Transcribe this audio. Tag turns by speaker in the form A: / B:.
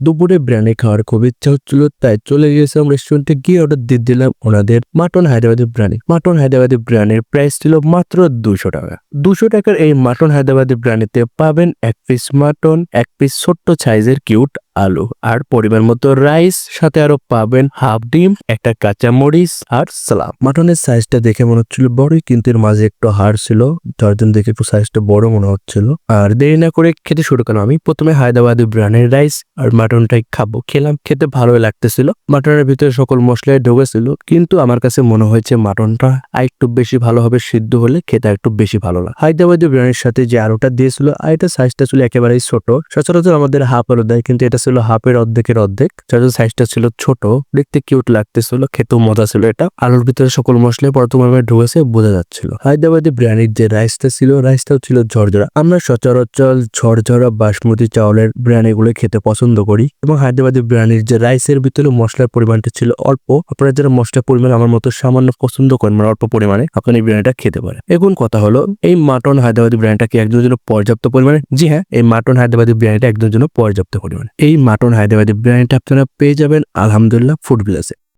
A: দুপুরে বিরিয়ানি খাওয়ার খুব ইচ্ছা হচ্ছিল, তাই চলে গিয়েছিলাম রেস্টুরেন্টে গিয়ে অর্ডার দিয়ে দিলাম ওনাদের মাটন হায়দ্রাবাদি বিরিয়ানি। মাটন হায়দ্রাবাদি বিরিয়ানির প্রাইস ছিল মাত্র দুশো টাকা। দুশো টাকার এই মাটন হায়দ্রাবাদি বিরিয়ানিতে পাবেন এক পিস মাটন এক পিস ছোট্ট সাইজের কিউট আলু আর পরিমাণ মতো রাইস সাথে আরও পাবেন হাফ ডিম, একটা কাঁচা মরিচ আর সালাম মাটনের সাইজটা দেখে মনে হচ্ছিল বড়ই, কিন্তু এর মাঝে একটু হাড় ছিল, যার দেখে একটু সাইজটা বড় মনে হচ্ছিল। আর দেরি না করে খেতে শুরু করলাম আমি। প্রথমে হায়দ্রাবাদি বিরিয়ানির রাইস আর মাটনটাই খাব। খেলাম, খেতে ভালোই লাগতেছিল। মাটনের ভিতরে সকল মশলাই ঢুকেছিল, কিন্তু আমার কাছে মনে হয়েছে মাটনটা আর একটু বেশি ভালোভাবে সিদ্ধ হলে খেতে একটু বেশি ভালো লাগে। হায়দ্রাবাদি বিরিয়ানির সাথে যে আলুটা দিয়েছিল আলুটার সাইজটা ছিল একেবারেই ছোট। সচরাচর আমাদের হাফ আলু দেয়, কিন্তু এটা ছিল হাফের অর্ধেকের অর্ধেক। যার সাইজটা ছিল ছোট। দেখতে কিউট লাগতেছিল, খেতেও মজা ছিল এটা। আলুর ভিতরে সকল মশলাই প্রথমে ঢুকেছে, বোঝা যাচ্ছিল। হায়দ্রাবাদি বিরিয়ানির যে রাইসটা ছিল রাইসটাও ছিল ঝরঝরা। আমরা সচরাচর ঝরঝরা বাসমতি চাউলের বিরিয়ানি গুলো খেতে পছন্দ করি এবং হায়দ্রাবাদি বিরিয়ানির যে রাইসের ভিতরে মশলার পরিমাণটা ছিল অল্প। আপনারা যারা মশলার পরিমাণ আমার মতো সামান্য পছন্দ করেন মানে অল্প পরিমাণে আপনি এই বিরিয়ানিটা খেতে পারেন। এখন কথা হলো, এই মাটন হায়দ্রাবাদি বিরিয়ানিটা কি একজনের জন্য পর্যাপ্ত পরিমাণে? জি হ্যাঁ এই মাটন হায়দ্রাবাদি বিরিয়ানিটা একজনের জন্য পর্যাপ্ত পরিমাণে। এই মাটন হায়দ্রাবাদি ব্র্যান্ডটা আপনারা পেয়ে যাবেন। আলহামদুলিল্লাহ ফুড প্লেসে